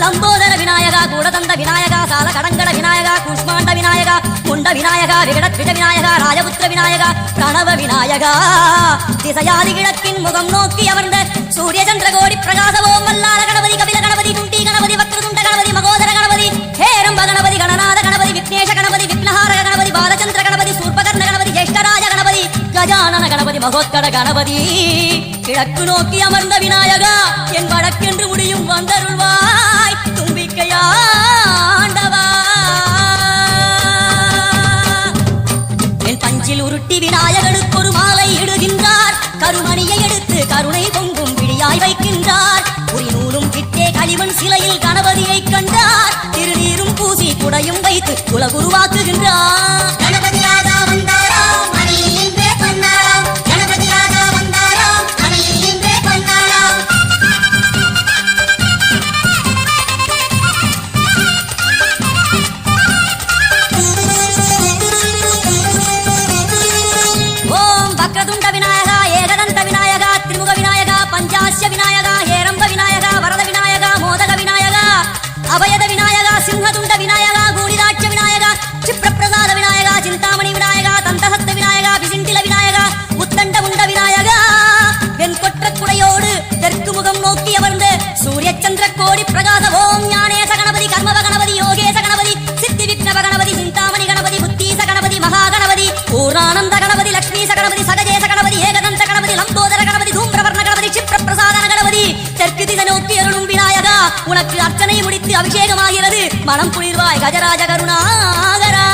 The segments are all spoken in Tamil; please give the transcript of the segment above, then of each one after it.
லம்போதர விநாயகா கூடதந்த விநாயகா சால கடங்கட விநாயகா குஷ்மாண்ட விநாயகா குண்ட விநாயகா விகடத்விஜ விநாயகா ராஜபுத்திர விநாயகா பிரணவ விநாயகா. திசையாதி கிழக்கின் முகம் நோக்கி அமர்ந்த சூரிய சந்திர கோடி பிரகாசவோம் வல்லார கணபதி கபில கணபதி குண்டி கணபதி வக்ரதுண்ட கணபதி மகோதர கணபதி ஹேரம்ப கணபதி கணநாத கணபதி விக்னேஷ கணபதி விக்னஹாரக கணபதி பாலச்சந்திர கணபதி சூர்பகர்ண கணபதி ஜேஷ்டராஜ கணபதி கஜானன கணபதி மகோத்கட கணபதி. கிழக்கு நோக்கி அமர்ந்த விநாயகா என் வழக்கென்று முடியும் வந்தருள்வாய் ஆண்டவா. என் பஞ்சில் உருட்டி விநாயகனுக்கு ஒரு மாலை இடுகின்றார். கருமணியை எடுத்து கருணை பொங்கும் விழியாய் வைக்கின்றார். உரி நூலும் கிட்டே களிமண் சிலையில் கணபதியை கண்டார். திருநீரும் பூசி குடையும் வைத்து குலகுருவாக்குகின்றார். கணபதி வக்ரதுண்ட அபிஷேகமாகிறது. மனம் குளிர்வாய் கஜராஜ கருணாகரா.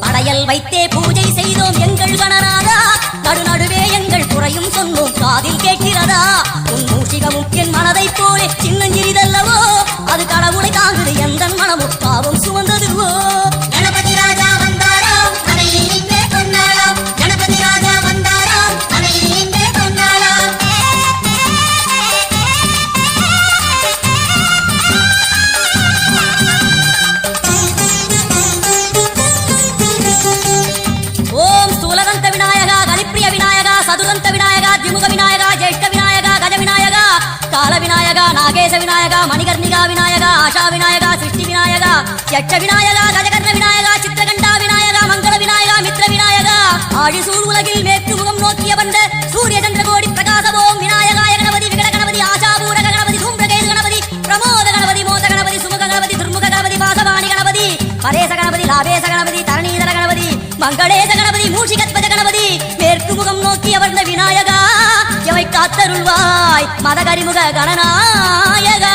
படையல் வைத்தே பூஜை செய்தோம் எங்கள் கணராதா நடுநடுவே எங்கள் குறையும் சொன்னோம் காதில் கேட்கிறதா? உன் மூஷிகமும் என் மனதைப் போலே விநாயகா சிருஷ்டி விநாயகா யட்ச விநாயகா கஜகர்ண விநாயகா சித்திரகண்டா விநாயகா மங்கள விநாயகா மித்ர விநாயகா ஆழி சூழ் உலகில் மேற்கு முகம் நோக்கிய வந்த சூரிய சந்திர கோடி பிரகாசவோம் விநாயகாய கணபதி விகட கணபதி ஆஷாபூரக கணபதி தூம்பிரகேது கணபதி பிரமோத கணபதி மோத கணபதி சுமுக கணபதி துர்முக கணபதி வாசவாணி கணபதி பரேச கணபதி லாபேச கணபதி தரணீதர கணபதி மங்களேச கணபதி மூஷிகத்வஜ கணபதி. மேற்கு முகம் நோக்கி அவர்ந்த விநாயகா எவை காத்தருள்வாய்? மதகரிமுக கணநாயகா.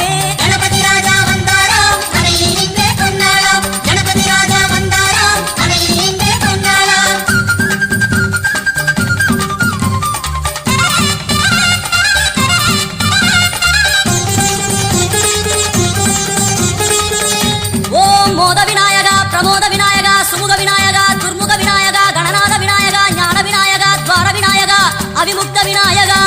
அவிமுக்த விநாயகா.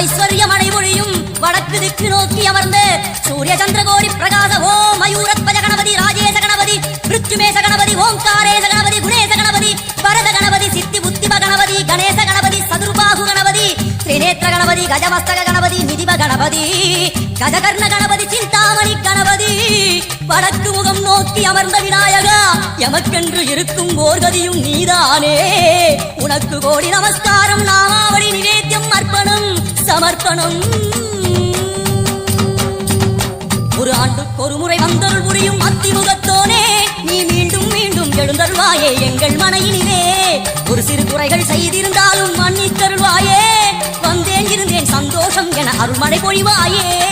ஐஸ்வர்ய மழை பொழியும் வடக்கு திக்கு நோக்கி அமர்ந்து சூரிய சந்திர சந்திரகோடி பிரகாச ஓ மயூரத்வஜ கணபதி ராஜேச கணபதி மிருத்யுமேச கணபதி ஓம்காரேச கணபதி குணேச கணபதி பரத கணபதி சித்தி புத்திம கணபதி கணேச கணபதி சதுர்பாகு கணபதி திரிநேத்திர கணபதி கஜமஸ்தக கணபதி நிதிப கணபதி கஜகர்ண கணபதி சிந்தாமணி கணபதி. வடக்கு முகம் நோக்கி அமர்ந்த விநாயகா எமக்கென்று இருக்கும் ஓர்கதியும் நீதானே. உனக்கு கோடி நமஸ்காரம் நாமாவடி நிவேத்தியம் அர்ப்பணம் சமர்ப்பணம். ஒரு ஆண்டுக்கு ஒரு முறை வந்தருள் புரியும் அத்திமுகத்தோனே நீ மீண்டும் மீண்டும் எழுந்தருள்வாயே எங்கள் மனையினிலே. ஒரு சிறு குறைகள் செய்திருந்தாலும் மன்னித்தருள்வாயே. வந்தேன் இருந்தேன் சந்தோஷம் என அருள்மழை பொழிவாயே.